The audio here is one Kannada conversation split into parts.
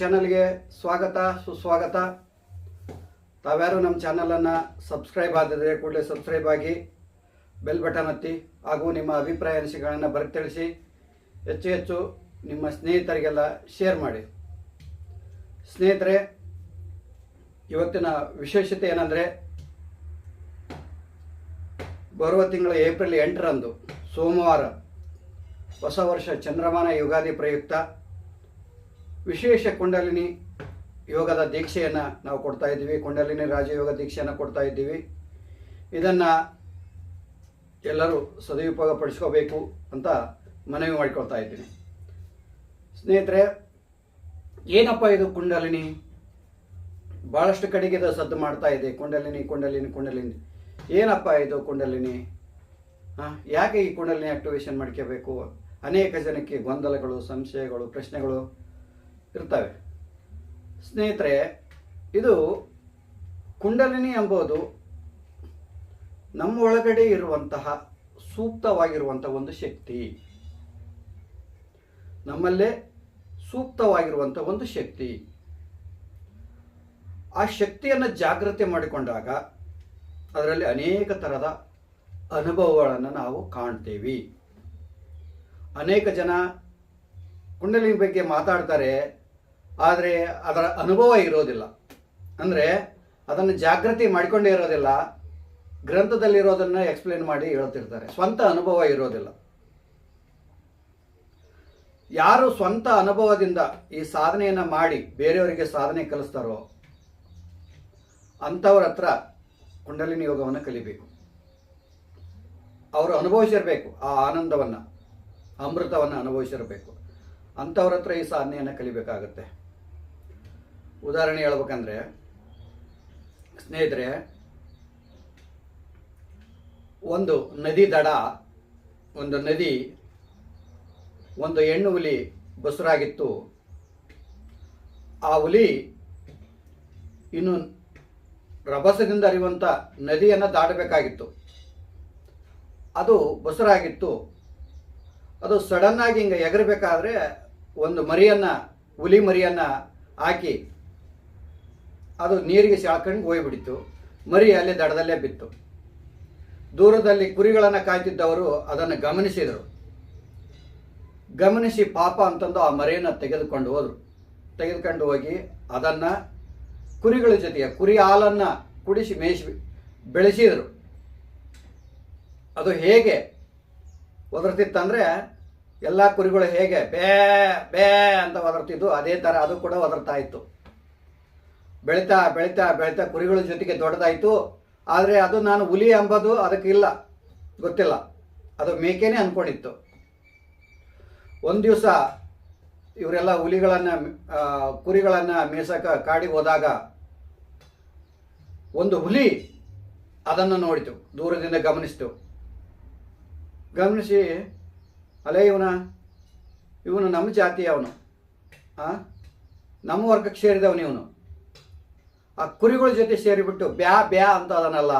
ಚಾನಲ್ಗೆ ಸ್ವಾಗತ, ಸುಸ್ವಾಗತ. ತಾವ್ಯಾರು ನಮ್ಮ ಚಾನಲನ್ನು ಸಬ್ಸ್ಕ್ರೈಬ್ ಆದರೆ ಕೂಡಲೇ ಸಬ್ಸ್ಕ್ರೈಬ್ ಆಗಿ ಬೆಲ್ ಬಟನ್ ಹತ್ತಿ ಹಾಗೂ ನಿಮ್ಮ ಅಭಿಪ್ರಾಯ ಅನಿಸಿಕೆಗಳನ್ನು ಬರೆದು ತಿಳಿಸಿ ಹೆಚ್ಚು ಹೆಚ್ಚು ನಿಮ್ಮ ಸ್ನೇಹಿತರಿಗೆಲ್ಲ ಶೇರ್ ಮಾಡಿ. ಸ್ನೇಹಿತರೆ, ಇವತ್ತಿನ ವಿಶೇಷತೆ ಏನಂದರೆ, ಬರುವ ತಿಂಗಳ ಏಪ್ರಿಲ್ ಎಂಟರಂದು, ಸೋಮವಾರ, ಹೊಸ ವರ್ಷ ಚಂದ್ರಮಾನ ಯುಗಾದಿ ಪ್ರಯುಕ್ತ, ವಿಶೇಷ ಕುಂಡಲಿನಿ ಯೋಗದ ದೀಕ್ಷೆಯನ್ನು ನಾವು ಕೊಡ್ತಾ ಇದ್ದೀವಿ. ಕುಂಡಲಿನಿ ರಾಜಯೋಗ ದೀಕ್ಷೆಯನ್ನು ಕೊಡ್ತಾ ಇದ್ದೀವಿ. ಇದನ್ನು ಎಲ್ಲರೂ ಸದುಪಯೋಗ ಪಡಿಸ್ಕೋಬೇಕು ಅಂತ ಮನವಿ ಮಾಡಿಕೊಳ್ತಾ ಇದ್ದೀನಿ. ಸ್ನೇಹಿತರೆ ಏನಪ್ಪ ಇದು ಕುಂಡಲಿನಿ? ಭಾಳಷ್ಟು ಕಡೆಗೆ ಇದು ಸದ್ದು ಮಾಡ್ತಾ ಇದೆ. ಕುಂಡಲಿನಿ ಕುಂಡಲಿನಿ ಕುಂಡಲಿನಿ. ಏನಪ್ಪ ಇದು ಕುಂಡಲಿನಿ? ಹಾಂ? ಯಾಕೆ ಈ ಕುಂಡಲಿನಿ ಆಕ್ಟಿವೇಶನ್ ಮಾಡ್ಕೋಬೇಕು? ಅನೇಕ ಜನಕ್ಕೆ ಗೊಂದಲಗಳು, ಸಂಶಯಗಳು, ಪ್ರಶ್ನೆಗಳು ಇರ್ತವೆ. ಸ್ನೇಹಿತರೆ, ಇದು ಕುಂಡಲಿನಿ ಎಂಬುದು ನಮ್ಮ ಒಳಗಡೆ ಇರುವಂತಹ ಸೂಕ್ತವಾಗಿರುವಂಥ ಒಂದು ಶಕ್ತಿ. ನಮ್ಮಲ್ಲೇ ಸೂಕ್ತವಾಗಿರುವಂಥ ಒಂದು ಶಕ್ತಿ. ಆ ಶಕ್ತಿಯನ್ನು ಜಾಗ್ರತೆ ಮಾಡಿಕೊಂಡಾಗ ಅದರಲ್ಲಿ ಅನೇಕ ಥರದ ಅನುಭವಗಳನ್ನು ನಾವು ಕಾಣ್ತೀವಿ. ಅನೇಕ ಜನ ಕುಂಡಲಿನಿ ಬಗ್ಗೆ ಮಾತಾಡ್ತಾರೆ, ಆದರೆ ಅದರ ಅನುಭವ ಇರೋದಿಲ್ಲ. ಅಂದರೆ ಅದನ್ನು ಜಾಗೃತಿ ಮಾಡಿಕೊಂಡೇ ಇರೋದಿಲ್ಲ, ಗ್ರಂಥದಲ್ಲಿರೋದನ್ನು ಎಕ್ಸ್ಪ್ಲೇನ್ ಮಾಡಿ ಹೇಳ್ತಿರ್ತಾರೆ. ಸ್ವಂತ ಅನುಭವ ಇರೋದಿಲ್ಲ. ಯಾರು ಸ್ವಂತ ಅನುಭವದಿಂದ ಈ ಸಾಧನೆಯನ್ನು ಮಾಡಿ ಬೇರೆಯವರಿಗೆ ಸಾಧನೆ ಕಲಿಸ್ತಾರೋ ಅಂಥವ್ರ ಹತ್ರ ಕುಂಡಲಿನಿ ಯೋಗವನ್ನು ಕಲಿಬೇಕು. ಅವರು ಅನುಭವಿಸಿರಬೇಕು ಆ ಆನಂದವನ್ನು, ಅಮೃತವನ್ನು ಅನುಭವಿಸಿರಬೇಕು. ಅಂಥವ್ರ ಹತ್ರ ಈ ಸಾಧನೆಯನ್ನು ಕಲಿಬೇಕಾಗತ್ತೆ. ಉದಾಹರಣೆ ಹೇಳ್ಬೇಕಂದ್ರೆ, ಸ್ನೇಹಿತರೆ, ಒಂದು ನದಿ ದಡ, ಒಂದು ನದಿ ಒಂದು ಹೆಣ್ಣು ಹುಲಿ ಬಸುರಾಗಿತ್ತು. ಆ ಹುಲಿ ಇನ್ನು ರಭಸದಿಂದ ಹರಿಯುವಂಥ ನದಿಯನ್ನು ದಾಟಬೇಕಾಗಿತ್ತು. ಅದು ಬಸುರಾಗಿತ್ತು. ಅದು ಸಡನ್ನಾಗಿ ಹಿಂಗೆ ಎಗರಬೇಕಾದ್ರೆ ಒಂದು ಮರಿಯನ್ನು, ಹುಲಿ ಮರಿಯನ್ನು ಹಾಕಿ ಅದು ನೀರಿಗೆ ಸೆಳ್ಕೊಂಡು ಹೋಗಿಬಿಡಿತು ಮರಿ ಅಲ್ಲೇ ದಡದಲ್ಲೇ ಬಿತ್ತು. ದೂರದಲ್ಲಿ ಕುರಿಗಳನ್ನು ಕಾಯ್ತಿದ್ದವರು ಅದನ್ನು ಗಮನಿಸಿದರು. ಗಮನಿಸಿ ಪಾಪ ಅಂತಂದು ಆ ಮರೆಯನ್ನು ತೆಗೆದುಕೊಂಡು ಹೋದರು. ತೆಗೆದುಕೊಂಡು ಹೋಗಿ ಅದನ್ನು ಕುರಿಗಳ ಜೊತೆಗೆ ಕುರಿ ಹಾಲನ್ನು ಕುಡಿಸಿ ಮೇಯಿಸಿ ಬೆಳೆಸಿದರು. ಅದು ಹೇಗೆ ಒದರ್ತಿತ್ತಂದರೆ ಎಲ್ಲ ಕುರಿಗಳು ಹೇಗೆ ಬೇ ಬೇ ಅಂತ ಒದರ್ತಿದ್ದು, ಅದೇ ಥರ ಅದು ಕೂಡ ಒದರ್ತಾ ಇತ್ತು. ಬೆಳೀತಾ ಬೆಳೀತಾ ಬೆಳೀತಾ ಕುರಿಗಳ ಜೊತೆಗೆ ದೊಡ್ಡದಾಯಿತು. ಆದರೆ ಅದು ನಾನು ಹುಲಿ ಎಂಬುದು ಅದಕ್ಕೆ ಇಲ್ಲ ಗೊತ್ತಿಲ್ಲ. ಅದು ಮೇಕೆನೇ ಅಂದ್ಕೊಂಡಿತ್ತು. ಒಂದು ದಿವಸ ಇವರೆಲ್ಲ ಹುಲಿಗಳನ್ನು ಕುರಿಗಳನ್ನು ಮೇಸಕ್ಕೆ ಕಾಡಿಗೆ ಹೋದಾಗ ಒಂದು ಹುಲಿ ಅದನ್ನು ನೋಡಿತು, ದೂರದಿಂದ ಗಮನಿಸಿತು. ಗಮನಿಸಿ, ಅಲೇ ಇವನ, ಇವನು ನಮ್ಮ ಜಾತಿ ಅವನು. ನಮ್ಮ ವರ್ಗಕ್ಕೆ ಸೇರಿದವನು ಇವನು. ಆ ಕುರಿಗಳ ಜೊತೆ ಸೇರಿಬಿಟ್ಟು ಬ್ಯಾ ಬ್ಯಾ ಅಂತ ಅದನ್ನಲ್ಲ,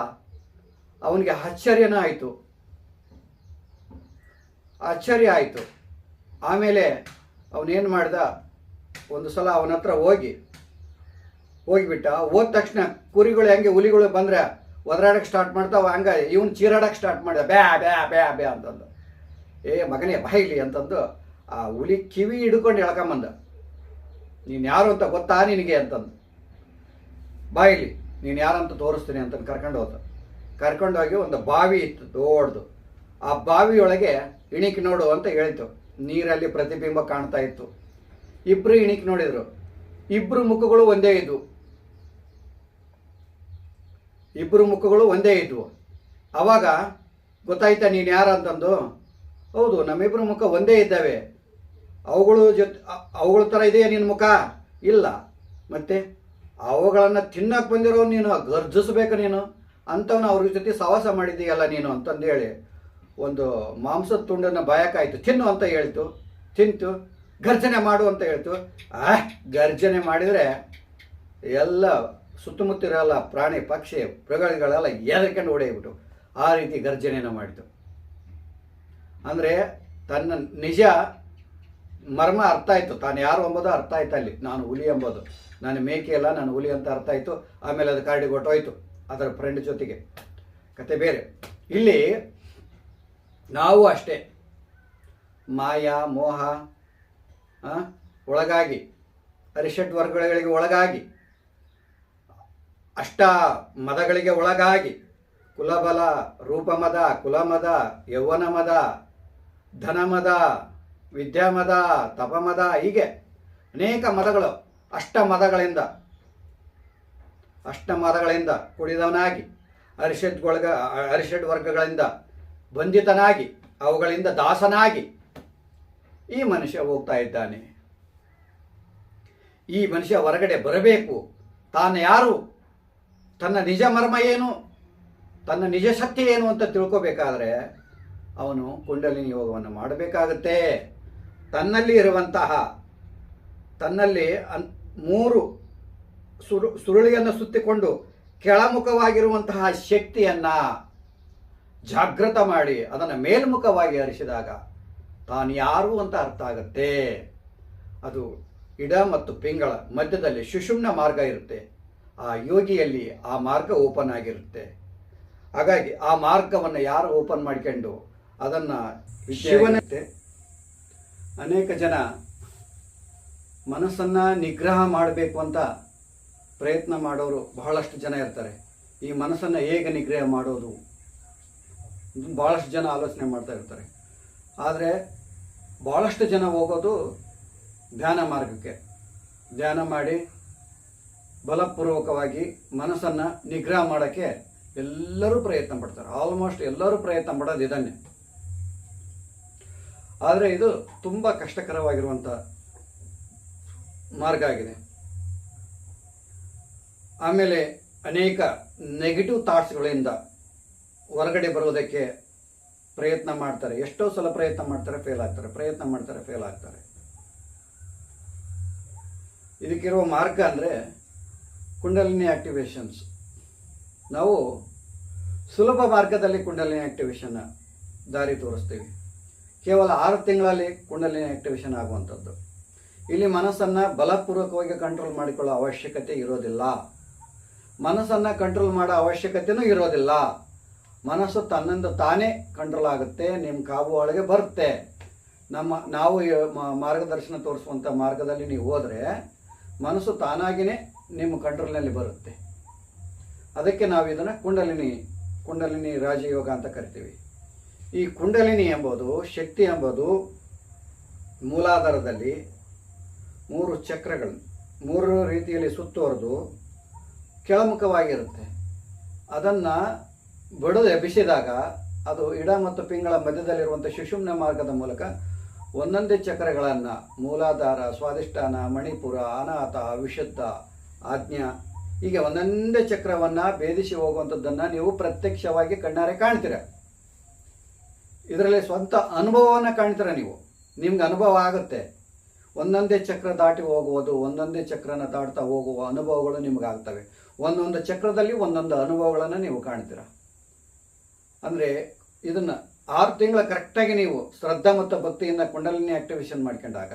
ಅವನಿಗೆ ಆಶ್ಚರ್ಯನ ಆಯಿತು. ಆಶ್ಚರ್ಯ ಆಯಿತು. ಆಮೇಲೆ ಅವನೇನು ಮಾಡ್ದ? ಒಂದು ಸಲ ಅವನ ಹತ್ರ ಹೋಗಿ, ಹೋಗಿಬಿಟ್ಟ. ಹೋದ ತಕ್ಷಣ ಕುರಿಗಳು ಹೆಂಗೆ ಹುಲಿಗಳು ಬಂದರೆ ಒದರಾಡಕ್ಕೆ ಸ್ಟಾರ್ಟ್ ಮಾಡ್ತಾವ, ಹಂಗೆ ಇವನು ಚೀರಾಡಕ್ಕೆ ಸ್ಟಾರ್ಟ್ ಮಾಡಿದ. ಬ್ಯಾ ಬ್ಯಾ ಬ್ಯಾ ಬ್ಯಾ ಅಂತಂದು. ಏ ಮಗನೇ ಬಾಯಿಲಿ ಅಂತಂದು ಆ ಹುಲಿ ಕಿವಿ ಹಿಡ್ಕೊಂಡು ಎಳ್ಕೊಂಬಂದ. ನೀನು ಯಾರು ಅಂತ ಗೊತ್ತಾ ನಿನಗೆ ಅಂತಂದು. ಬಾಯಿಲಿ ನೀನು ಯಾರಂತ ತೋರಿಸ್ತೀನಿ ಅಂತಂದು ಕರ್ಕೊಂಡು ಹೋದ. ಕರ್ಕೊಂಡೋಗಿ ಒಂದು ಬಾವಿ ಇತ್ತು, ದೊಡ್ಡದು. ಆ ಬಾವಿಯೊಳಗೆ ಇಣಿಕೆ ನೋಡು ಅಂತ ಹೇಳಿತು. ನೀರಲ್ಲಿ ಪ್ರತಿಬಿಂಬ ಕಾಣ್ತಾ ಇತ್ತು. ಇಬ್ರು ಇಣಿಕ್ ನೋಡಿದರು. ಇಬ್ಬರು ಮುಖಗಳು ಒಂದೇ ಇದ್ವು. ಇಬ್ಬರು ಮುಖಗಳು ಒಂದೇ ಇದ್ವು. ಅವಾಗ ಗೊತ್ತಾಯ್ತಾ ನೀನು ಯಾರು ಅಂತಂದು? ಹೌದು ನಮ್ಮಿಬ್ಬರು ಮುಖ ಒಂದೇ ಇದ್ದಾವೆ. ಅವುಗಳು ಜೊತೆ ಅವುಗಳ ಥರ ಇದೆಯಾ ನಿನ್ನ ಮುಖ? ಇಲ್ಲ. ಮತ್ತೆ ಅವುಗಳನ್ನು ತಿನ್ನಕ್ಕೆ ಬಂದಿರೋ ನೀನು, ಗರ್ಜಿಸ್ಬೇಕು ನೀನು. ಅಂಥವನ್ನ ಅವ್ರ ಜೊತೆ ಸವಾಸ ಮಾಡಿದ್ದೀಯಲ್ಲ ನೀನು ಅಂತಂದೇಳಿ ಒಂದು ಮಾಂಸದ ತುಂಡನ್ನು ಬಯಕಾಯಿತು. ತಿನ್ನು ಅಂತ ಹೇಳ್ತು. ತಿಂತು. ಗರ್ಜನೆ ಮಾಡು ಅಂತ ಹೇಳ್ತು. ಆ, ಗರ್ಜನೆ ಮಾಡಿದರೆ ಎಲ್ಲ ಸುತ್ತಮುತ್ತಿರಲ್ಲ ಪ್ರಾಣಿ, ಪಕ್ಷಿ, ಮೃಗಗಳೆಲ್ಲ ಎದರ್ಕೊಂಡು ಹೊಡೆಯಬಿಟ್ಟು ಆ ರೀತಿ ಗರ್ಜನೆಯನ್ನು ಮಾಡಿತು. ಅಂದರೆ ತನ್ನ ನಿಜ ಮರ್ಮ ಅರ್ಥ ಆಯಿತು. ತಾನು ಯಾರು ಎಂಬುದು ಅರ್ಥ ಆಯ್ತು ಅಲ್ಲಿ. ನಾನು ಹುಲಿ ಎಂಬುದು ನಾನು ಮೇಕೆ ಅಲ್ಲ, ನಾನು ಹುಲಿ ಅಂತ ಅರ್ಥ ಆಯಿತು. ಆಮೇಲೆ ಅದು ಕಾರ್ಡಿಗೆ ಹೊಟ್ಟೋಯ್ತು ಅದರ ಫ್ರೆಂಡ್ ಜೊತೆಗೆ. ಕತೆ ಬೇರೆ. ಇಲ್ಲಿ ನಾವು ಅಷ್ಟೇ. ಮಾಯಾ, ಮೋಹ ಒಳಗಾಗಿ, ಅರಿಷಡ್ ವರ್ಗಗಳಿಗೆ ಒಳಗಾಗಿ, ಅಷ್ಟ ಮದಗಳಿಗೆ ಒಳಗಾಗಿ, ಕುಲಬಲ, ರೂಪಮದ, ಕುಲಮದ ಯೌವನ ಮದ ಧನಮದ, ವಿದ್ಯಾಮದ, ತಪಮದ, ಹೀಗೆ ಅನೇಕ ಮದಗಳು ಅಷ್ಟ ಮದಗಳಿಂದ ಅಷ್ಟ ಮದಗಳಿಂದ ಕುಡಿದವನಾಗಿ ಅರಿಷಡ್ ಒಳಗ ಅರಿಷಡ್ ವರ್ಗಗಳಿಂದ ಬಂಧಿತನಾಗಿ ಅವುಗಳಿಂದ ದಾಸನಾಗಿ ಈ ಮನುಷ್ಯ ಹೋಗ್ತಾ ಇದ್ದಾನೆ. ಈ ಮನುಷ್ಯ ಹೊರಗಡೆ ಬರಬೇಕು. ತಾನು ಯಾರು? ತನ್ನ ನಿಜ ಮರ್ಮ ಏನು? ತನ್ನ ನಿಜ ಶಕ್ತಿ ಏನು ಅಂತ ತಿಳ್ಕೋಬೇಕಾದ್ರೆ ಅವನು ಕುಂಡಲಿನಿ ಯೋಗವನ್ನು ಮಾಡಬೇಕಾಗುತ್ತೆ. ತನ್ನಲ್ಲಿ ಇರುವಂತಹ, ತನ್ನಲ್ಲಿ ಅನ್, ಮೂರು ಸುರು, ಸುರುಳಿಯನ್ನು ಸುತ್ತಿಕೊಂಡು ಕೆಳಮುಖವಾಗಿರುವಂತಹ ಶಕ್ತಿಯನ್ನು ಜಾಗೃತ ಮಾಡಿ ಅದನ್ನು ಮೇಲ್ಮುಖವಾಗಿ ಹರಿಸಿದಾಗ ತಾನು ಯಾರು ಅಂತ ಅರ್ಥ ಆಗುತ್ತೆ. ಅದು ಇಡ ಮತ್ತು ಪಿಂಗಳ ಮಧ್ಯದಲ್ಲಿ ಸುಷುಮ್ನ ಮಾರ್ಗ ಇರುತ್ತೆ. ಆ ಯೋಗಿಯಲ್ಲಿ ಆ ಮಾರ್ಗ ಓಪನ್ ಆಗಿರುತ್ತೆ. ಹಾಗಾಗಿ ಆ ಮಾರ್ಗವನ್ನು ಯಾರು ಓಪನ್ ಮಾಡ್ಕೊಂಡು ಅದನ್ನು ಶಿವನತೆ ಅನೇಕ ಜನ ಮನಸ್ಸನ್ನು ನಿಗ್ರಹ ಮಾಡಬೇಕು ಅಂತ ಪ್ರಯತ್ನ ಮಾಡೋರು ಬಹಳಷ್ಟು ಜನ ಇರ್ತಾರೆ. ಈ ಮನಸ್ಸನ್ನು ಹೇಗೆ ನಿಗ್ರಹ ಮಾಡೋದು? ಭಾಳಷ್ಟು ಜನ ಆಲೋಚನೆ ಮಾಡ್ತಾ ಇರ್ತಾರೆ. ಆದರೆ ಭಾಳಷ್ಟು ಜನ ಹೋಗೋದು ಧ್ಯಾನ ಮಾರ್ಗಕ್ಕೆ. ಧ್ಯಾನ ಮಾಡಿ ಬಲಪೂರ್ವಕವಾಗಿ ಮನಸ್ಸನ್ನು ನಿಗ್ರಹ ಮಾಡೋಕ್ಕೆ ಎಲ್ಲರೂ ಪ್ರಯತ್ನ ಪಡ್ತಾರೆ. ಆಲ್ಮೋಸ್ಟ್ ಎಲ್ಲರೂ ಪ್ರಯತ್ನ ಪಡೋದು ಇದನ್ನೇ. ಆದರೆ ಇದು ತುಂಬ ಕಷ್ಟಕರವಾಗಿರುವಂಥ ಮಾರ್ಗ ಆಗಿದೆ. ಆಮೇಲೆ ಅನೇಕ ನೆಗೆಟಿವ್ ಥಾಟ್ಸ್ಗಳಿಂದ ಹೊರಗಡೆ ಬರೋದಕ್ಕೆ ಪ್ರಯತ್ನ ಮಾಡ್ತಾರೆ. ಎಷ್ಟೋ ಸಲ ಪ್ರಯತ್ನ ಮಾಡ್ತಾರೆ ಫೇಲ್ ಆಗ್ತಾರೆ. ಪ್ರಯತ್ನ ಮಾಡ್ತಾರೆ ಫೇಲ್ ಆಗ್ತಾರೆ. ಇದಕ್ಕಿರುವ ಮಾರ್ಗ ಅಂದರೆ ಕುಂಡಲಿನಿ ಆಕ್ಟಿವೇಶನ್ಸ್ ನಾವು ಸುಲಭ ಮಾರ್ಗದಲ್ಲಿ ಕುಂಡಲಿನಿ ಆಕ್ಟಿವೇಶನ್ ದಾರಿ ತೋರಿಸ್ತೀವಿ. ಕೇವಲ ಆರು ತಿಂಗಳಲ್ಲಿ ಕುಂಡಲಿನಿ ಆಕ್ಟಿವೇಶನ್ ಆಗುವಂಥದ್ದು. ಇಲ್ಲಿ ಮನಸ್ಸನ್ನು ಬಲಪೂರ್ವಕವಾಗಿ ಕಂಟ್ರೋಲ್ ಮಾಡಿಕೊಳ್ಳೋ ಅವಶ್ಯಕತೆ ಇರೋದಿಲ್ಲ. ಮನಸ್ಸನ್ನು ಕಂಟ್ರೋಲ್ ಮಾಡೋ ಅವಶ್ಯಕತೆಯೂ ಇರೋದಿಲ್ಲ. ಮನಸ್ಸು ತನ್ನಿಂದ ತಾನೇ ಕಂಟ್ರೋಲ್ ಆಗುತ್ತೆ ನಿಮ್ಮ ಕಾಬು ಒಳಗೆ ಬರುತ್ತೆ. ನಮ್ಮ, ನಾವು ಮಾರ್ಗದರ್ಶನ ತೋರಿಸುವಂಥ ಮಾರ್ಗದಲ್ಲಿ ನೀವು ಹೋದರೆ, ಮನಸ್ಸು ತಾನಾಗಿಯೇ ನಿಮ್ಮ ಕಂಟ್ರೋಲ್ನಲ್ಲಿ ಬರುತ್ತೆ. ಅದಕ್ಕೆ ನಾವು ಇದನ್ನು ಕುಂಡಲಿನಿ ಕುಂಡಲಿನಿ ರಾಜಯೋಗ ಅಂತ ಕರಿತೀವಿ. ಈ ಕುಂಡಲಿನಿ ಎಂಬುದು, ಶಕ್ತಿ ಎಂಬುದು ಮೂಲಾಧಾರದಲ್ಲಿ ಮೂರು ಚಕ್ರಗಳು, ಮೂರು ರೀತಿಯಲ್ಲಿ ಸುತ್ತುವರೆದು ಕೆಳಮುಖವಾಗಿರುತ್ತೆ. ಅದನ್ನು ಬಡಿದು ಎಬ್ಬಿಸಿದಾಗ ಅದು ಇಡ ಮತ್ತು ಪಿಂಗಳ ಮಧ್ಯದಲ್ಲಿರುವಂಥ ಶುಶುಮ್ನ ಮಾರ್ಗದ ಮೂಲಕ ಒಂದೊಂದೇ ಚಕ್ರಗಳನ್ನು ಮೂಲಾಧಾರ ಸ್ವಾದಿಷ್ಠಾನ ಮಣಿಪುರ, ಅನಾಥ ವಿಶುದ್ಧ ಆಜ್ಞಾ, ಹೀಗೆ ಒಂದೊಂದೇ ಚಕ್ರವನ್ನು ಭೇದಿಸಿ ಹೋಗುವಂಥದ್ದನ್ನು ನೀವು ಪ್ರತ್ಯಕ್ಷವಾಗಿ ಕಣ್ಣಾರೆ ಕಾಣ್ತೀರ. ಇದರಲ್ಲಿ ಸ್ವಂತ ಅನುಭವವನ್ನು ಕಾಣ್ತೀರ ನೀವು. ನಿಮ್ಗೆ ಅನುಭವ ಆಗುತ್ತೆ. ಒಂದೊಂದೇ ಚಕ್ರ ದಾಟಿ ಹೋಗುವುದು, ಒಂದೊಂದೇ ಚಕ್ರನ ದಾಟ್ತಾ ಹೋಗುವ ಅನುಭವಗಳು ನಿಮಗಾಗ್ತವೆ. ಒಂದೊಂದು ಚಕ್ರದಲ್ಲಿ ಒಂದೊಂದು ಅನುಭವಗಳನ್ನು ನೀವು ಕಾಣ್ತೀರ. ಅಂದರೆ ಇದನ್ನು ಆರು ತಿಂಗಳ ಕರೆಕ್ಟಾಗಿ ನೀವು ಶ್ರದ್ಧಾ ಮತ್ತು ಭಕ್ತಿಯಿಂದ ಕುಂಡಲಿನಿ ಆಕ್ಟಿವೇಶನ್ ಮಾಡ್ಕೊಂಡಾಗ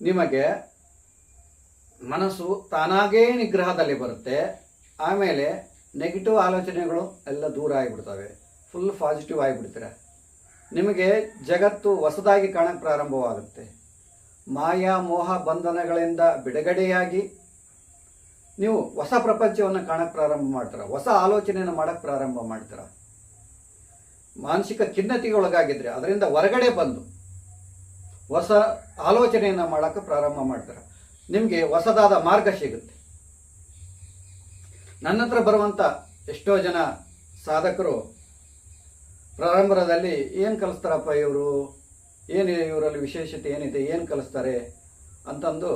ನಿಮಗೆ ಮನಸ್ಸು ತಾನಾಗೇ ನಿಗ್ರಹದಲ್ಲಿ ಬರುತ್ತೆ. ಆಮೇಲೆ ನೆಗೆಟಿವ್ ಆಲೋಚನೆಗಳು ಎಲ್ಲ ದೂರ ಆಗಿಬಿಡ್ತವೆ. ಫುಲ್ ಪಾಸಿಟಿವ್ ಆಗಿಬಿಡ್ತೀರ. ನಿಮಗೆ ಜಗತ್ತು ಹೊಸದಾಗಿ ಕಾಣಕ್ಕೆ ಪ್ರಾರಂಭವಾಗುತ್ತೆ. ಮಾಯಾ ಮೋಹ ಬಂಧನಗಳಿಂದ ಬಿಡುಗಡೆಯಾಗಿ ನೀವು ಹೊಸ ಪ್ರಪಂಚವನ್ನು ಕಾಣಕ್ಕೆ ಪ್ರಾರಂಭ ಮಾಡ್ತೀರ, ಹೊಸ ಆಲೋಚನೆಯನ್ನು ಮಾಡಕ್ಕೆ ಪ್ರಾರಂಭ ಮಾಡ್ತೀರ. ಮಾನಸಿಕ ಖಿನ್ನತೆಗೆ ಒಳಗಾಗಿದ್ರೆ ಅದರಿಂದ ಹೊರಗಡೆ ಬಂದು ಹೊಸ ಆಲೋಚನೆಯನ್ನು ಮಾಡಕ್ಕೆ ಪ್ರಾರಂಭ ಮಾಡ್ತೀರ. ನಿಮಗೆ ಹೊಸದಾದ ಮಾರ್ಗ ಸಿಗುತ್ತೆ. ನನ್ನ ಹತ್ರ ಬರುವಂಥ ಎಷ್ಟೋ ಜನ ಸಾಧಕರು ಪ್ರಾರಂಭದಲ್ಲಿ ಏನು ಕಲಿಸ್ತಾರಪ್ಪ ಇವರು? ಏನು ಇವರಲ್ಲಿ ವಿಶೇಷತೆ ಏನಿದೆ? ಏನು ಕಲಿಸ್ತಾರೆ? ಅಂತಂದು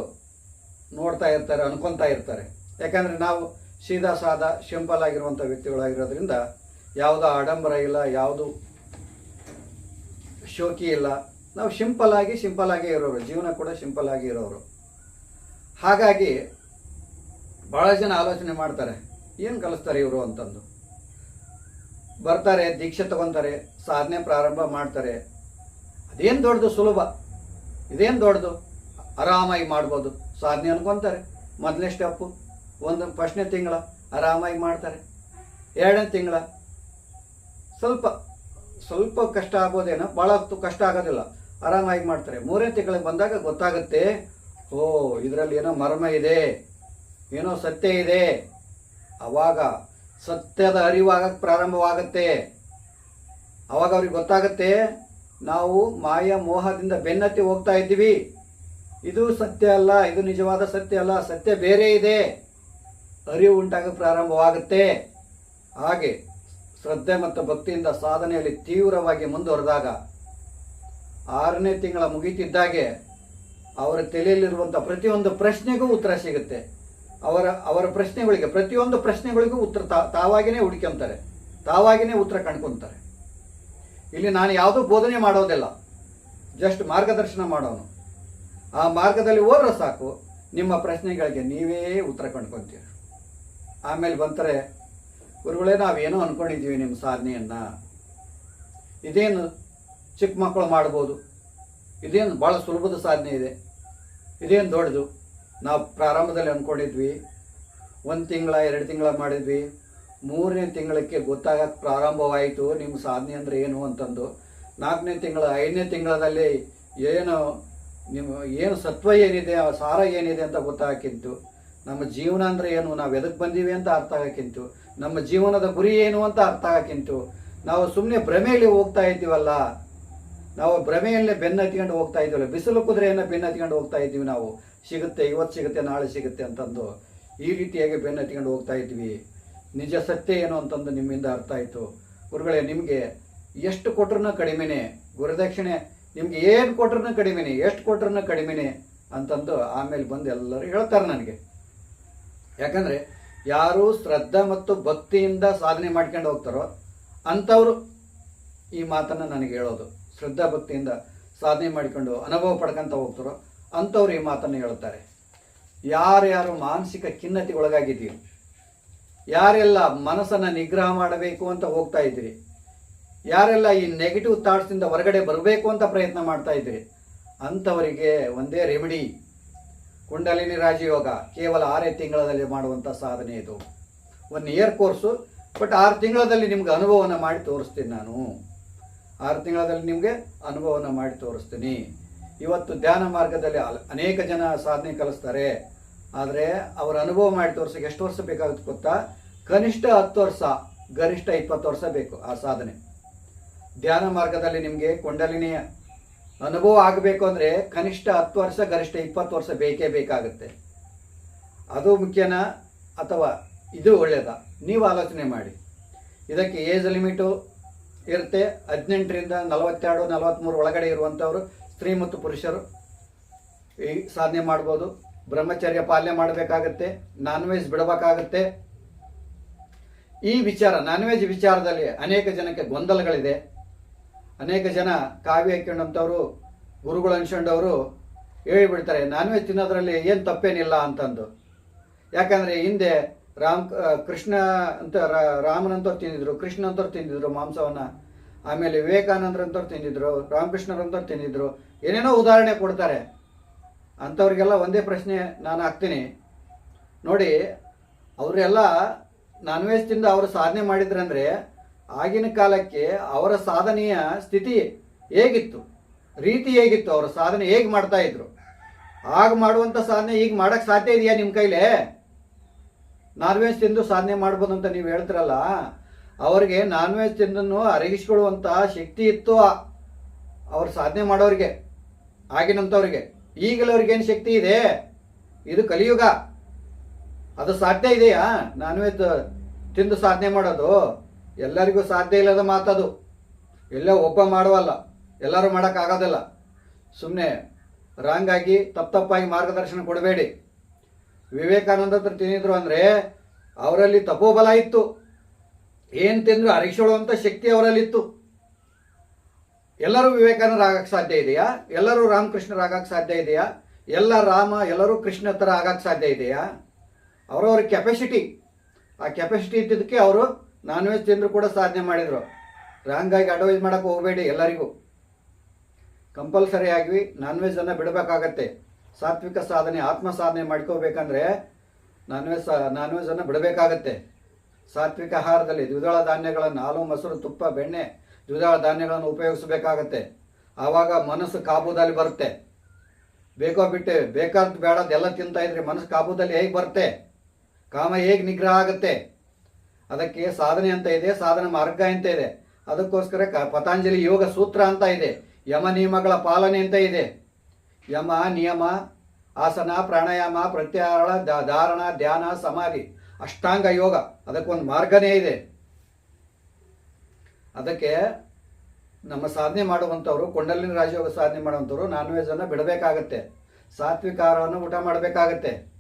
ನೋಡ್ತಾ ಇರ್ತಾರೆ, ಅನ್ಕೊತಾ ಇರ್ತಾರೆ. ಯಾಕಂದರೆ ನಾವು ಸೀದಾ ಸಾದಾ ಸಿಂಪಲ್ ಆಗಿರುವಂಥ ವ್ಯಕ್ತಿಗಳಾಗಿರೋದ್ರಿಂದ ಯಾವುದೋ ಆಡಂಬರ ಇಲ್ಲ, ಯಾವುದು ಶೋಕಿ ಇಲ್ಲ. ನಾವು ಸಿಂಪಲ್ ಆಗಿ ಸಿಂಪಲ್ ಆಗೇ ಇರೋರು, ಜೀವನ ಕೂಡ ಸಿಂಪಲ್ ಆಗಿ ಇರೋರು. ಹಾಗಾಗಿ ಭಾಳ ಜನ ಆಲೋಚನೆ ಮಾಡ್ತಾರೆ, ಏನು ಕಲಿಸ್ತಾರೆ ಇವರು ಅಂತಂದು. ಬರ್ತಾರೆ, ದೀಕ್ಷೆ ತಗೊಂತಾರೆ, ಸಾಧನೆ ಪ್ರಾರಂಭ ಮಾಡ್ತಾರೆ. ಅದೇನು ದೊಡ್ಡದು ಸುಲಭ. ಇದೇನು ದೊಡ್ಡದು. ಆರಾಮಾಗಿ ಮಾಡ್ಬೋದು. ಸಾಧನೆ ಅನ್ಕೊಂತಾರೆ. ಮೊದಲನೇ ಸ್ಟೆಪ್ಪು ಒಂದು ಫಸ್ಟ್ನೇ ತಿಂಗಳ ಆರಾಮಾಗಿ ಮಾಡ್ತಾರೆ. ಎರಡನೇ ತಿಂಗಳ ಸ್ವಲ್ಪ ಸ್ವಲ್ಪ ಕಷ್ಟ ಆಗೋದೇನೋ ಭಾಳ ಕಷ್ಟ ಆಗೋದಿಲ್ಲ, ಆರಾಮಾಗಿ ಮಾಡ್ತಾರೆ. ಮೂರನೇ ತಿಂಗಳಿಗೆ ಬಂದಾಗ ಗೊತ್ತಾಗುತ್ತೆ, ಓ, ಇದರಲ್ಲಿ ಏನೋ ಮರ್ಮ ಇದೆ, ಏನೋ ಸತ್ಯ ಇದೆ. ಅವಾಗ ಸತ್ಯದ ಅರಿವಾಗಕ್ಕೆ ಪ್ರಾರಂಭವಾಗುತ್ತೆ. ಅವಾಗ ಅವ್ರಿಗೆ ಗೊತ್ತಾಗುತ್ತೆ, ನಾವು ಮಾಯ ಮೋಹದಿಂದ ಬೆನ್ನತ್ತಿ ಹೋಗ್ತಾ ಇದ್ದೀವಿ. ಇದು ಸತ್ಯ ಅಲ್ಲ, ಇದು ನಿಜವಾದ ಸತ್ಯ ಅಲ್ಲ, ಸತ್ಯ ಬೇರೆ ಇದೆ. ಅರಿವು ಉಂಟಾಗ ಪ್ರಾರಂಭವಾಗುತ್ತೆ. ಹಾಗೆ ಶ್ರದ್ಧೆ ಮತ್ತು ಭಕ್ತಿಯಿಂದ ಸಾಧನೆಯಲ್ಲಿ ತೀವ್ರವಾಗಿ ಮುಂದುವರೆದಾಗ ಆರನೇ ತಿಂಗಳ ಮುಗಿತಿದ್ದಾಗೆ ಅವರ ತಲೆಯಲ್ಲಿರುವಂಥ ಪ್ರತಿಯೊಂದು ಪ್ರಶ್ನೆಗೂ ಉತ್ತರ ಸಿಗುತ್ತೆ. ಅವರ ಅವರ ಪ್ರಶ್ನೆಗಳಿಗೆ, ಪ್ರತಿಯೊಂದು ಪ್ರಶ್ನೆಗಳಿಗೂ ಉತ್ತರ ತಾ, ತಾವಾಗಿನೇ ಹುಡುಕೊಂತಾರೆ ತಾವಾಗಿನೇ ಉತ್ತರ ಕಂಡ್ಕೊತಾರೆ. ಇಲ್ಲಿ ನಾನು ಯಾವುದೂ ಬೋಧನೆ ಮಾಡೋದಿಲ್ಲ. ಜಸ್ಟ್ ಮಾರ್ಗದರ್ಶನ ಮಾಡೋನು. ಆ ಮಾರ್ಗದಲ್ಲಿ ಹೋದ್ರೆ ಸಾಕು, ನಿಮ್ಮ ಪ್ರಶ್ನೆಗಳಿಗೆ ನೀವೇ ಉತ್ತರ ಕಂಡ್ಕೊತೀರಿ. ಆಮೇಲೆ ಬಂತಾರೆ, ಗುರುಗಳೇ, ನಾವೇನೋ ಅನ್ಕೊಂಡಿದ್ದೀವಿ ನಿಮ್ಮ ಸಾಧನೆಯನ್ನು. ಇದೇನು ಚಿಕ್ಕ ಮಕ್ಕಳು ಮಾಡ್ಬೋದು. ಇದೇನು ಭಾಳ ಸುಲಭದ ಸಾಧನೆ ಇದೆ. ಇದೇನು ದೊಡ್ಡದು? ನಾವು ಪ್ರಾರಂಭದಲ್ಲಿ ಅಂದ್ಕೊಂಡಿದ್ವಿ ಒಂದು ತಿಂಗಳ, ಎರಡು ತಿಂಗಳ ಮಾಡಿದ್ವಿ. ಮೂರನೇ ತಿಂಗಳಕ್ಕೆ ಗೊತ್ತಾಗಕ್ಕೆ ಪ್ರಾರಂಭವಾಯಿತು. ನಿಮ್ಮ ಸಾಧನೆ ಅಂದರೆ ಏನು ಅಂತಂದು. ನಾಲ್ಕನೇ ತಿಂಗಳ, ಐದನೇ ತಿಂಗಳಲ್ಲಿ ಏನು ನಿಮ್ಮ, ಏನು ಸತ್ವ ಏನಿದೆ, ಆ ಸಾರ ಏನಿದೆ ಅಂತ ಗೊತ್ತಾಗಕ್ಕಿಂತು ನಮ್ಮ ಜೀವನ ಅಂದ್ರೆ ಏನು? ನಾವು ಎದಕ್ಕೆ ಬಂದೀವಿ ಅಂತ ಅರ್ಥ ಆಗಕ್ಕಿಂತು. ನಮ್ಮ ಜೀವನದ ಗುರಿ ಏನು ಅಂತ ಅರ್ಥ ಆಗಕ್ಕಿಂತು. ನಾವು ಸುಮ್ಮನೆ ಭ್ರಮೆಯಲ್ಲಿ ಹೋಗ್ತಾ ಇದ್ದೀವಲ್ಲ? ನಾವು ಭ್ರಮೆಯಲ್ಲೇ ಬೆನ್ನ ಹತ್ಕೊಂಡು ಹೋಗ್ತಾ ಇದ್ದೀವಲ್ಲ? ಬಿಸಿಲು ಕುದುರೆಯನ್ನು ಬೆನ್ನ ಹತ್ಕೊಂಡು ಹೋಗ್ತಾ ಇದ್ದೀವಿ ನಾವು. ಸಿಗುತ್ತೆ, ಇವತ್ತು ಸಿಗುತ್ತೆ, ನಾಳೆ ಸಿಗುತ್ತೆ ಅಂತಂದು ಈ ರೀತಿಯಾಗಿ ಬೆನ್ನ ಹತ್ಕೊಂಡು ಹೋಗ್ತಾ ಇದ್ವಿ. ನಿಜ ಸತ್ಯ ಏನು ಅಂತಂದು ನಿಮ್ಮಿಂದ ಅರ್ಥ ಆಯಿತು. ಗುರುಗಳೇ, ನಿಮಗೆ ಎಷ್ಟು ಕೊಟ್ರೂ ಕಡಿಮೆನೆ. ಗುರುದಕ್ಷಿಣೆ, ನಿಮ್ಗೆ ಏನು ಕೊಟ್ರೂ ಕಡಿಮೆನೆ, ಎಷ್ಟು ಕೊಟ್ರೂ ಕಡಿಮೆನೆ ಅಂತಂದು ಆಮೇಲೆ ಬಂದು ಎಲ್ಲರೂ ಹೇಳ್ತಾರೆ ನನಗೆ. ಯಾಕಂದರೆ ಯಾರು ಶ್ರದ್ಧಾ ಮತ್ತು ಭಕ್ತಿಯಿಂದ ಸಾಧನೆ ಮಾಡ್ಕೊಂಡು ಹೋಗ್ತಾರೋ ಅಂಥವರು ಈ ಮಾತನ್ನು ನನಗೆ ಹೇಳೋದು. ಶ್ರದ್ಧಾ, ಭಕ್ತಿಯಿಂದ ಸಾಧನೆ ಮಾಡಿಕೊಂಡು ಅನುಭವ ಪಡ್ಕೊಂತ ಹೋಗ್ತಾರೋ ಅಂಥವ್ರು ಈ ಮಾತನ್ನು ಹೇಳುತ್ತಾರೆ. ಯಾರ್ಯಾರು ಮಾನಸಿಕ ಖಿನ್ನತೆ ಒಳಗಾಗಿದ್ದೀವಿ ಯಾರೆಲ್ಲ ಮನಸ್ಸನ್ನು ನಿಗ್ರಹ ಮಾಡಬೇಕು ಅಂತ ಹೋಗ್ತಾ ಇದ್ದೀರಿ, ಯಾರೆಲ್ಲ ಈ ನೆಗೆಟಿವ್ ಥಾಟ್ಸಿಂದ ಹೊರಗಡೆ ಬರಬೇಕು ಅಂತ ಪ್ರಯತ್ನ ಮಾಡ್ತಾ ಇದ್ದೀರಿ, ಅಂಥವರಿಗೆ ಒಂದೇ ರೆಮಿಡಿ ಕುಂಡಲಿನಿ ರಾಜಯೋಗ ಕೇವಲ ಆರೇ ತಿಂಗಳಲ್ಲಿ ಮಾಡುವಂಥ ಸಾಧನೆ ಇದು. ಒನ್ ಇಯರ್ ಕೋರ್ಸು ಬಟ್ ಆರು ತಿಂಗಳಲ್ಲಿ ನಿಮ್ಗೆ ಅನುಭವವನ್ನು ಮಾಡಿ ತೋರಿಸ್ತೀನಿ ನಾನು. ಆರು ತಿಂಗಳಲ್ಲಿ ನಿಮಗೆ ಅನುಭವವನ್ನು ಮಾಡಿ ತೋರಿಸ್ತೀನಿ. ಇವತ್ತು ಧ್ಯಾನ ಮಾರ್ಗದಲ್ಲಿ ಅನೇಕ ಜನ ಸಾಧನೆ ಕಲಿಸ್ತಾರೆ. ಆದರೆ ಅವರ ಅನುಭವ ಮಾಡಿ ತೋರ್ಸಕ್ಕೆ ಎಷ್ಟು ವರ್ಷ ಬೇಕಾಗುತ್ತೆ ಗೊತ್ತಾ? ಕನಿಷ್ಠ ಹತ್ತು ವರ್ಷ, ಗರಿಷ್ಠ ಇಪ್ಪತ್ತು ವರ್ಷ ಬೇಕು ಆ ಸಾಧನೆ. ಧ್ಯಾನ ಮಾರ್ಗದಲ್ಲಿ ನಿಮಗೆ ಕೊಂಡಲಿನಿಯ ಅನುಭವ ಆಗಬೇಕು ಅಂದರೆ ಕನಿಷ್ಠ ಹತ್ತು ವರ್ಷ, ಗರಿಷ್ಠ ಇಪ್ಪತ್ತು ವರ್ಷ ಬೇಕೇ ಬೇಕಾಗುತ್ತೆ. ಅದು ಮುಖ್ಯನಾ ಅಥವಾ ಇದು ಒಳ್ಳೆಯದಾ ನೀವು ಆಲೋಚನೆ ಮಾಡಿ. ಇದಕ್ಕೆ ಏಜ್ ಲಿಮಿಟು ಇರುತ್ತೆ. ಹದಿನೆಂಟರಿಂದ ನಲವತ್ತೆರಡು ನಲವತ್ತ್ಮೂರು ಒಳಗಡೆ ಇರುವಂಥವರು, ಸ್ತ್ರೀ ಮತ್ತು ಪುರುಷರು ಈ ಸಾಧನೆ ಮಾಡ್ಬೋದು. ಬ್ರಹ್ಮಚರ್ಯ ಪಾಲನೆ ಮಾಡಬೇಕಾಗತ್ತೆ. ನಾನ್ ವೆಜ್ ಬಿಡಬೇಕಾಗತ್ತೆ. ಈ ವಿಚಾರ ನಾನ್ ವೆಜ್ ವಿಚಾರದಲ್ಲಿ ಅನೇಕ ಜನಕ್ಕೆ ಗೊಂದಲಗಳಿದೆ. ಅನೇಕ ಜನ ಕಾವ್ಯ ಹಾಕ್ಕೊಂಡಂಥವ್ರು ಗುರುಗಳು ಅನ್ಸ್ಕೊಂಡವರು ಹೇಳಿಬಿಡ್ತಾರೆ, ನಾನ್ ವೆಜ್ ತಿನ್ನೋದ್ರಲ್ಲಿ ಏನು ತಪ್ಪೇನಿಲ್ಲ ಅಂತಂದು. ಯಾಕಂದರೆ ಹಿಂದೆ ರಾಮ್ ಕೃಷ್ಣ ಅಂತ ರಾಮನಂತವ್ರು ತಿಂದಿದ್ರು ಕೃಷ್ಣ ಅಂತವ್ರು ತಿಂದಿದ್ರು ಮಾಂಸವನ್ನು. ಆಮೇಲೆ ವಿವೇಕಾನಂದರಂತವ್ರು ತಿಂದಿದ್ರು ರಾಮಕೃಷ್ಣರಂತವ್ರು ತಿಂದಿದ್ರು, ಏನೇನೋ ಉದಾಹರಣೆ ಕೊಡ್ತಾರೆ. ಅಂಥವ್ರಿಗೆಲ್ಲ ಒಂದೇ ಪ್ರಶ್ನೆ ನಾನು ಹಾಕ್ತೀನಿ. ನೋಡಿ, ಅವರೆಲ್ಲ ನಾನ್ ವೆಜ್ ತಿಂದು ಅವರು ಸಾಧನೆ ಮಾಡಿದ್ರಂದ್ರೆ ಆಗಿನ ಕಾಲಕ್ಕೆ ಅವರ ಸಾಧನೆಯ ಸ್ಥಿತಿ ಹೇಗಿತ್ತು? ರೀತಿ ಹೇಗಿತ್ತು? ಅವರ ಸಾಧನೆ ಹೇಗೆ ಮಾಡ್ತಾ ಇದ್ರು? ಆಗ ಮಾಡುವಂಥ ಸಾಧನೆ ಈಗ ಮಾಡಕ್ಕೆ ಸಾಧ್ಯ ಇದೆಯಾ ನಿಮ್ಮ ಕೈಲೇ? ನಾನ್ ವೆಜ್ ತಿಂದು ಸಾಧನೆ ಮಾಡ್ಬೋದು ಅಂತ ನೀವು ಹೇಳ್ತಿರಲ್ಲ, ಅವ್ರಿಗೆ ನಾನ್ ವೆಜ್ ತಿಂದನ್ನು ಅರಗಿಸ್ಕೊಳ್ಳುವಂಥ ಶಕ್ತಿ ಇತ್ತು ಅವ್ರ ಸಾಧನೆ ಮಾಡೋರಿಗೆ, ಆಗಿನಂಥವ್ರಿಗೆ. ಏನು ಶಕ್ತಿ ಇದೆ? ಇದು ಕಲಿಯುಗ. ಅದು ಸಾಧ್ಯ ಇದೆಯಾ ನಾನ್ ವೆಜ್ ತಿಂದು ಸಾಧನೆ ಮಾಡೋದು? ಎಲ್ಲರಿಗೂ ಸಾಧ್ಯ ಇಲ್ಲದ ಮಾತದು. ಎಲ್ಲ ಒಬ್ಬ ಮಾಡುವಲ್ಲ, ಎಲ್ಲರೂ ಮಾಡೋಕ್ಕಾಗೋದಿಲ್ಲ. ಸುಮ್ಮನೆ ರಾಂಗಾಗಿ ತಪ್ಪು ತಪ್ಪಾಗಿ ಮಾರ್ಗದರ್ಶನ ಕೊಡಬೇಡಿ. ವಿವೇಕಾನಂದ ಹತ್ರ ತಿಂದಿದ್ರು ಅಂದರೆ ಅವರಲ್ಲಿ ತಪೋಬಲ ಇತ್ತು. ಏನು ತಿಂದರೂ ಅರಿಸೋಳುವಂಥ ಶಕ್ತಿ ಅವರಲ್ಲಿತ್ತು. ಎಲ್ಲರೂ ವಿವೇಕಾನಂದರಾಗಕ್ಕೆ ಸಾಧ್ಯ ಇದೆಯಾ? ಎಲ್ಲರೂ ರಾಮಕೃಷ್ಣರಾಗಕ್ಕೆ ಸಾಧ್ಯ ಇದೆಯಾ? ಎಲ್ಲ ರಾಮ, ಎಲ್ಲರೂ ಕೃಷ್ಣ ಹತ್ರ ಆಗಕ್ಕೆ ಸಾಧ್ಯ ಇದೆಯಾ? ಅವರವ್ರ ಕೆಪಾಸಿಟಿ ಆ ಕೆಪಾಸಿಟಿ ಇದ್ದಿದ್ದಕ್ಕೆ ಅವರು ನಾನ್ ವೆಜ್ ತಿಂದರೂ ಕೂಡ ಸಾಧನೆ ಮಾಡಿದರು. ರಾಂಗಾಗಿ ಅಡ್ವೈಸ್ ಮಾಡೋಕ್ಕೆ ಹೋಗಬೇಡಿ ಎಲ್ಲರಿಗೂ. ಕಂಪಲ್ಸರಿ ಆಗಿ ನಾನ್ ವೆಜ್ಜನ್ನು ಬಿಡಬೇಕಾಗತ್ತೆ. ಸಾತ್ವಿಕ ಸಾಧನೆ, ಆತ್ಮ ಸಾಧನೆ ಮಾಡ್ಕೋಬೇಕಂದ್ರೆ ನಾನ್ ವೆಜ್ ನಾನ್ ವೆಜ್ಜನ್ನು ಬಿಡಬೇಕಾಗತ್ತೆ. ಸಾತ್ವಿಕ ಆಹಾರದಲ್ಲಿ ದ್ವಿದಳ ಧಾನ್ಯಗಳನ್ನು ಹಾಲು, ಮೊಸರು, ತುಪ್ಪ, ಬೆಣ್ಣೆ ದ್ವಿದಳ ಧಾನ್ಯಗಳನ್ನು ಉಪಯೋಗಿಸಬೇಕಾಗತ್ತೆ. ಆವಾಗ ಮನಸ್ಸು ಕಾಬೂದಲ್ಲಿ ಬರುತ್ತೆ. ಬೇಕೋ ಬಿಟ್ಟೆ, ಬೇಕಾದ ಬೇಡದೆಲ್ಲ ತಿಂತಾಯಿದ್ರೆ ಮನಸ್ಸು ಕಾಬೂದಲ್ಲಿ ಹೇಗೆ ಬರುತ್ತೆ? ಕಾಮ ಹೇಗೆ ನಿಗ್ರಹ ಆಗುತ್ತೆ? ಅದಕ್ಕೆ ಸಾಧನೆ ಅಂತ ಇದೆ, ಸಾಧನ ಮಾರ್ಗ ಅಂತ ಇದೆ. ಅದಕ್ಕೋಸ್ಕರ ಕ ಪತಾಂಜಲಿ ಯೋಗ ಸೂತ್ರ ಅಂತ ಇದೆ. ಯಮ ನಿಯಮಗಳ ಪಾಲನೆ ಅಂತ ಇದೆ. ಯಮ ನಿಯಮ, ಆಸನ, ಪ್ರಾಣಾಯಾಮ, ಪ್ರತ್ಯಾಹಾರ ಧಾರಣ, ಧ್ಯಾನ, ಸಮಾಧಿ, ಅಷ್ಟಾಂಗ ಯೋಗ. ಅದಕ್ಕೊಂದು ಮಾರ್ಗನೇ ಇದೆ. ಅದಕ್ಕೆ ನಮ್ಮ ಸಾಧನೆ ಮಾಡುವಂಥವ್ರು ಕೊಂಡಲಿನ ರಾಜಯೋಗ ಸಾಧನೆ ಮಾಡುವಂಥವ್ರು ನಾನ್ ವೆಜ್ಜನ್ನು ಬಿಡಬೇಕಾಗತ್ತೆ. ಸಾತ್ವಿಕ ಆಹಾರವನ್ನು ಊಟ ಮಾಡಬೇಕಾಗತ್ತೆ.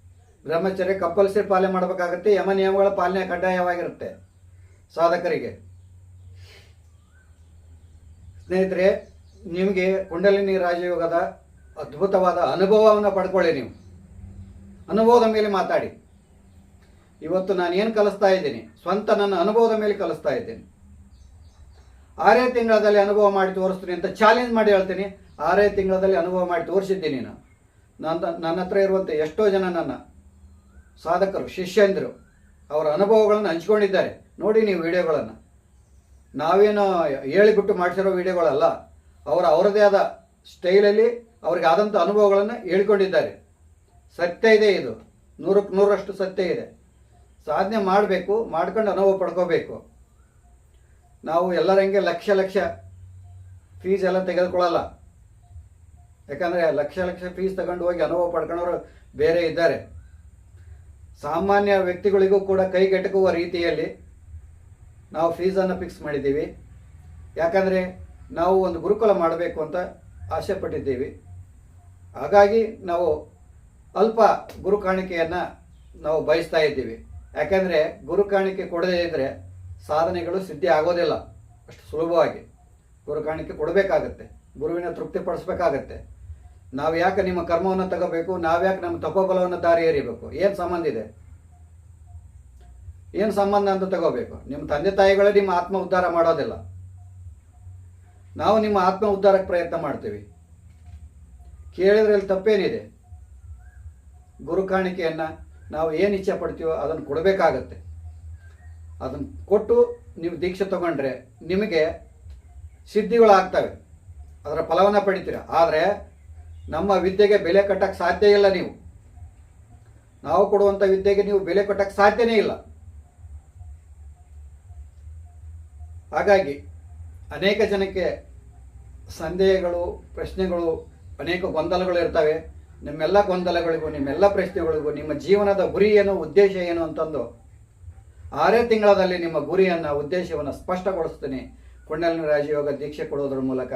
ಬ್ರಹ್ಮಚರ್ಯ ಕಂಪಲ್ಸರಿ ಪಾಲನೆ ಮಾಡಬೇಕಾಗುತ್ತೆ, ಯಮ ನಿಯಮಗಳ ಪಾಲನೆ ಕಡ್ಡಾಯವಾಗಿರುತ್ತೆ ಸಾಧಕರಿಗೆ. ಸ್ನೇಹಿತರೆ, ನಿಮಗೆ ಕುಂಡಲಿನಿ ರಾಜಯೋಗದ ಅದ್ಭುತವಾದ ಅನುಭವವನ್ನು ಪಡ್ಕೊಳ್ಳಿ ನೀವು. ಅನುಭವದ ಮೇಲೆ ಮಾತಾಡಿ. ಇವತ್ತು ನಾನು ಏನು ಕಲಿಸ್ತಾ ಇದ್ದೀನಿ? ಸ್ವಂತ ನನ್ನ ಅನುಭವದ ಮೇಲೆ ಕಲಿಸ್ತಾ ಇದ್ದೀನಿ. ಆರೇ ತಿಂಗಳಲ್ಲಿ ಅನುಭವ ಮಾಡಿ ತೋರಿಸ್ತೀನಿ ಅಂತ ಚಾಲೆಂಜ್ ಮಾಡಿ ಹೇಳ್ತೀನಿ. ಆರೇ ತಿಂಗಳಲ್ಲಿ ಅನುಭವ ಮಾಡಿ ತೋರಿಸಿದ್ದೀನಿ ನಾನು. ನನ್ನ ನನ್ನ ಹತ್ರ ಇರುವಂಥ ಎಷ್ಟೋ ಜನ ನನ್ನ ಸಾಧಕರು, ಶಿಷ್ಯಂದರು, ಅವರ ಅನುಭವಗಳನ್ನು ಹಂಚ್ಕೊಂಡಿದ್ದಾರೆ. ನೋಡಿ ನೀವು ವಿಡಿಯೋಗಳನ್ನು. ನಾವೇನು ಹೇಳಿಬಿಟ್ಟು ಮಾಡಿಸಿರೋ ವಿಡಿಯೋಗಳಲ್ಲ, ಅವರ ಅವರದೇ ಆದ ಸ್ಟೈಲಲ್ಲಿ ಅವ್ರಿಗೆ ಆದಂಥ ಅನುಭವಗಳನ್ನು ಹೇಳ್ಕೊಂಡಿದ್ದಾರೆ. ಸತ್ಯ ಇದೆ ಇದು. ನೂರಕ್ಕೆ ನೂರಷ್ಟು ಸತ್ಯ ಇದೆ. ಸಾಧನೆ ಮಾಡಬೇಕು, ಮಾಡ್ಕೊಂಡು ಅನುಭವ ಪಡ್ಕೋಬೇಕು. ನಾವು ಎಲ್ಲರಂಗೆ ಲಕ್ಷ ಲಕ್ಷ ಫೀಸ್ ಎಲ್ಲ ತೆಗೆದುಕೊಳ್ಳಲ್ಲ. ಯಾಕಂದರೆ ಲಕ್ಷ ಲಕ್ಷ ಫೀಸ್ ತಗೊಂಡು ಹೋಗಿ ಅನುಭವ ಪಡ್ಕೊಳ್ಳೋರು ಬೇರೆ ಇದ್ದಾರೆ. ಸಾಮಾನ್ಯ ವ್ಯಕ್ತಿಗಳಿಗೂ ಕೂಡ ಕೈಗೆಟಕುವ ರೀತಿಯಲ್ಲಿ ನಾವು ಫೀಸನ್ನು ಫಿಕ್ಸ್ ಮಾಡಿದ್ದೀವಿ. ಯಾಕಂದರೆ ನಾವು ಒಂದು ಗುರುಕುಲ ಮಾಡಬೇಕು ಅಂತ ಆಸೆ ಪಟ್ಟಿದ್ದೀವಿ ಹಾಗಾಗಿ ನಾವು ಅಲ್ಪ ಗುರು ಕಾಣಿಕೆಯನ್ನು ನಾವು ಬಯಸ್ತಾ ಇದ್ದೀವಿ. ಯಾಕೆಂದರೆ ಗುರು ಕಾಣಿಕೆ ಕೊಡದೇ ಇದ್ದರೆ ಸಾಧನೆಗಳು ಸಿದ್ಧಿ ಆಗೋದಿಲ್ಲ. ಅಷ್ಟು ಸುಲಭವಾಗಿ ಗುರು ಕಾಣಿಕೆ ಕೊಡಬೇಕಾಗತ್ತೆ. ಗುರುವಿನ ತೃಪ್ತಿಪಡಿಸ್ಬೇಕಾಗತ್ತೆ. ನಾವು ಯಾಕೆ ನಿಮ್ಮ ಕರ್ಮವನ್ನು ತಗೋಬೇಕು? ನಾವ್ಯಾಕೆ ನಮ್ಮ ತಪೋಬಲವನ್ನು ದಾರಿ ಎರಿಬೇಕು ಏನು ಸಂಬಂಧ ಇದೆ? ಏನು ಸಂಬಂಧ ಅಂತ ತಗೋಬೇಕು? ನಿಮ್ಮ ತಂದೆ ತಾಯಿಗಳೇ ನಿಮ್ಮ ಆತ್ಮ ಉದ್ಧಾರ ಮಾಡೋದಿಲ್ಲ. ನಾವು ನಿಮ್ಮ ಆತ್ಮ ಉದ್ಧಾರಕ್ಕೆ ಪ್ರಯತ್ನ ಮಾಡ್ತೀವಿ. ಕೇಳಿದ್ರಲ್ಲಿ ತಪ್ಪೇನಿದೆ? ಗುರು ಕಾಣಿಕೆಯನ್ನು ನಾವು ಏನು ಇಚ್ಛೆ ಪಡ್ತೀವೋ ಅದನ್ನು ಕೊಡಬೇಕಾಗತ್ತೆ. ಅದನ್ನು ಕೊಟ್ಟು ನೀವು ದೀಕ್ಷೆ ತಗೊಂಡ್ರೆ ನಿಮಗೆ ಸಿದ್ಧಿಗಳಾಗ್ತವೆ. ಅದರ ಫಲವನ್ನು ಪಡಿತೀರ. ಆದರೆ ನಮ್ಮ ವಿದ್ಯೆಗೆ ಬೆಲೆ ಕಟ್ಟಕ್ಕೆ ಸಾಧ್ಯ ಇಲ್ಲ ನೀವು. ನಾವು ಕೊಡುವಂಥ ವಿದ್ಯೆಗೆ ನೀವು ಬೆಲೆ ಕಟ್ಟಕ್ಕೆ ಸಾಧ್ಯನೇ ಇಲ್ಲ. ಹಾಗಾಗಿ ಅನೇಕ ಜನಕ್ಕೆ ಸಂದೇಹಗಳು, ಪ್ರಶ್ನೆಗಳು, ಅನೇಕ ಗೊಂದಲಗಳು ಇರ್ತವೆ. ನಿಮ್ಮೆಲ್ಲ ಗೊಂದಲಗಳಿಗೂ, ನಿಮ್ಮೆಲ್ಲ ಪ್ರಶ್ನೆಗಳಿಗೂ, ನಿಮ್ಮ ಜೀವನದ ಗುರಿ ಏನು, ಉದ್ದೇಶ ಏನು ಅಂತಂದು ಆರೇ ತಿಂಗಳಲ್ಲಿ ನಿಮ್ಮ ಗುರಿಯನ್ನು, ಉದ್ದೇಶವನ್ನು ಸ್ಪಷ್ಟಗೊಳಿಸ್ತೀನಿ. ಕುಂಡಲಿನ ರಾಜಯೋಗ ದೀಕ್ಷೆ ಕೊಡೋದ್ರ ಮೂಲಕ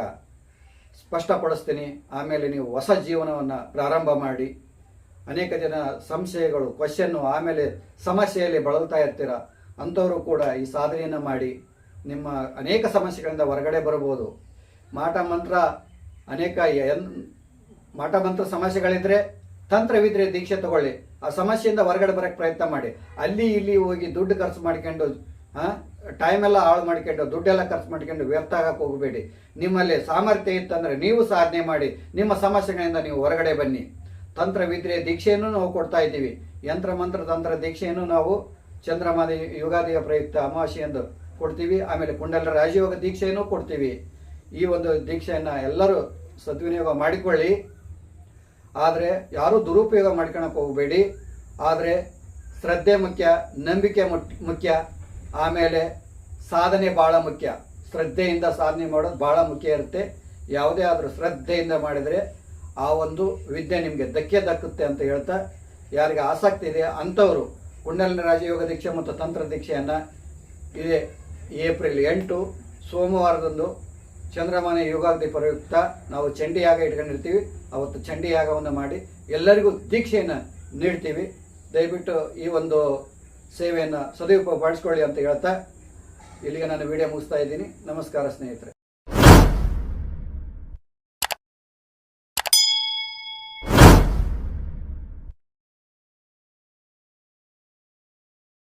ಸ್ಪಷ್ಟಪಡಿಸ್ತೀನಿ. ಆಮೇಲೆ ನೀವು ಹೊಸ ಜೀವನವನ್ನು ಪ್ರಾರಂಭ ಮಾಡಿ. ಅನೇಕ ಜನ ಸಂಶಯಗಳು ಕ್ವಶನ್ನು ಆಮೇಲೆ ಸಮಸ್ಯೆಯಲ್ಲಿ ಬಳಲ್ತಾ ಇರ್ತೀರ? ಅಂಥವರು ಕೂಡ ಈ ಸಾಧನೆಯನ್ನು ಮಾಡಿ. ನಿಮ್ಮ ಅನೇಕ ಸಮಸ್ಯೆಗಳಿಂದ ಹೊರಗಡೆ ಬರ್ಬೋದು ಮಾಟ, ಮಂತ್ರ, ಅನೇಕ ಎನ್, ಮಾಟ, ಮಂತ್ರ ಸಮಸ್ಯೆಗಳಿದ್ರೆ ತಂತ್ರವಿದ್ರೆ ದೀಕ್ಷೆ ತಗೊಳ್ಳಿ. ಆ ಸಮಸ್ಯೆಯಿಂದ ಹೊರಗಡೆ ಬರೋಕ್ಕೆ ಪ್ರಯತ್ನ ಮಾಡಿ. ಅಲ್ಲಿ, ಇಲ್ಲಿ ಹೋಗಿ ದುಡ್ಡು ಖರ್ಚು ಮಾಡ್ಕೊಂಡು ಟೈಮ್ ಎಲ್ಲ ಹಾಳು ಮಾಡ್ಕೊಂಡು, ದುಡ್ಡೆಲ್ಲ ಖರ್ಚು ಮಾಡ್ಕೊಂಡು ವ್ಯರ್ಥ ಆಗಕ್ಕೆ ಹೋಗಬೇಡಿ. ನಿಮ್ಮಲ್ಲಿ ಸಾಮರ್ಥ್ಯ ಇತ್ತಂದ್ರೆ ನೀವು ಸಾಧನೆ ಮಾಡಿ, ನಿಮ್ಮ ಸಮಸ್ಯೆಗಳಿಂದ ನೀವು ಹೊರಗಡೆ ಬನ್ನಿ. ತಂತ್ರ ತಂತ್ರವಿದ್ರೆ ದೀಕ್ಷೆಯನ್ನು ನಾವು ಕೊಡ್ತಾ ಇದ್ದೀವಿ. ಯಂತ್ರ, ಮಂತ್ರ, ತಂತ್ರ ದೀಕ್ಷೆಯನ್ನು ನಾವು ಚಂದ್ರಮಾದಿ ಯುಗಾದಿಯ ಪ್ರಯುಕ್ತ ಅಮಾವಾಸ್ಯೆಯಂದು ಕೊಡ್ತೀವಿ. ಆಮೇಲೆ ಕುಂಡಲ ರಾಜಯೋಗ ದೀಕ್ಷೆಯನ್ನು ಕೊಡ್ತೀವಿ. ಈ ಒಂದು ದೀಕ್ಷೆಯನ್ನು ಎಲ್ಲರೂ ಸದ್ವಿನಿಯೋಗ ಮಾಡಿಕೊಳ್ಳಿ. ಆದರೆ ಯಾರೂ ದುರುಪಯೋಗ ಮಾಡ್ಕೊಳಕ್ಕೆ ಹೋಗಬೇಡಿ. ಆದರೆ ಶ್ರದ್ಧೆ ಮುಖ್ಯ, ನಂಬಿಕೆ ಮುಖ್ಯ. ಆಮೇಲೆ ಸಾಧನೆ ಭಾಳ ಮುಖ್ಯ. ಶ್ರದ್ಧೆಯಿಂದ ಸಾಧನೆ ಮಾಡೋದು ಭಾಳ ಮುಖ್ಯ ಇರುತ್ತೆ. ಯಾವುದೇ ಆದರೂ ಶ್ರದ್ಧೆಯಿಂದ ಮಾಡಿದರೆ ಆ ಒಂದು ವಿದ್ಯೆ ನಿಮಗೆ ಧಕ್ಕೆ ದಕ್ಕುತ್ತೆ ಅಂತ ಹೇಳ್ತಾ ಯಾರಿಗೆ ಆಸಕ್ತಿ ಇದೆ ಅಂಥವರು ಕುಂಡಲಿನ ರಾಜಯೋಗ ದೀಕ್ಷೆ ಮತ್ತು ತಂತ್ರ ದೀಕ್ಷೆಯನ್ನು ಇದೆ ಏಪ್ರಿಲ್ ಎಂಟು ಸೋಮವಾರದಂದು ಚಂದ್ರಮಾನ ಯೋಗಾಗ್ನಿ ಪ್ರಯುಕ್ತ ನಾವು ಚಂಡಿಯಾಗ ಇಟ್ಕೊಂಡಿರ್ತೀವಿ. ಅವತ್ತು ಚಂಡಿಯಾಗವನ್ನು ಮಾಡಿ ಎಲ್ಲರಿಗೂ ದೀಕ್ಷೆಯನ್ನು ನೀಡ್ತೀವಿ. ದಯವಿಟ್ಟು ಈ ಒಂದು ಸೇವೆಯನ್ನು ಸದುಪಯೋಗ ಪಡಿಸ್ಕೊಳ್ಳಿ ಅಂತ ಹೇಳ್ತಾ ಇಲ್ಲಿಗೆ ನಾನು ವಿಡಿಯೋ ಮುಗಿಸ್ತಾ ಇದ್ದೀನಿ. ನಮಸ್ಕಾರ ಸ್ನೇಹಿತರೆ.